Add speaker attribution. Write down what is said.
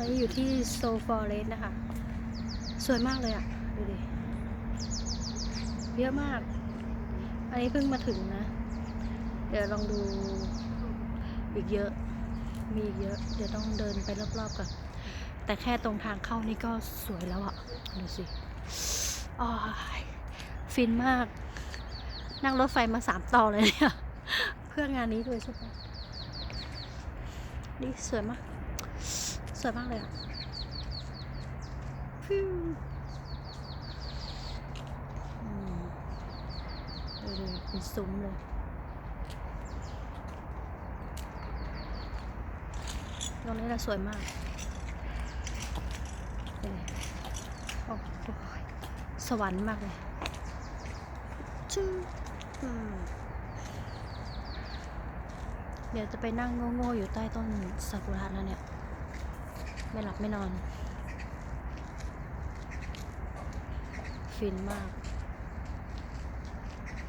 Speaker 1: ตอนนี้อยู่ที่โซฟอเรสนะคะ สวยมากเลยอะ่ะ ดูดิ เยอะมาก อันนี้เพิ่งมาถึงนะ เดี๋ยวลองดูอีกเยอะ มีอีกเยอะ เดี๋ยวต้องเดินไปรอบๆก่อนแต่แค่ตรงทางเข้านี่ก็สวยแล้วอะ่ะ ดูสิอ๋อฟินมาก นั่งรถไฟมาสามต่อเลยเนี่ย เพื่องานนี้ด้วยใช่ปะนี่สวยมาก สวยมากเลยอะฟิวอืมดูดิเป็นซุ้มเลยตรงนี้แหละสวยมากโอ้โหสวรรค์มากเลยชื่อเดี๋ยวจะไปนั่งโง่ๆอยู่ใต้ต้นซากุระแล้วเนี่ย ไม่หลับไม่นอน ฟินมาก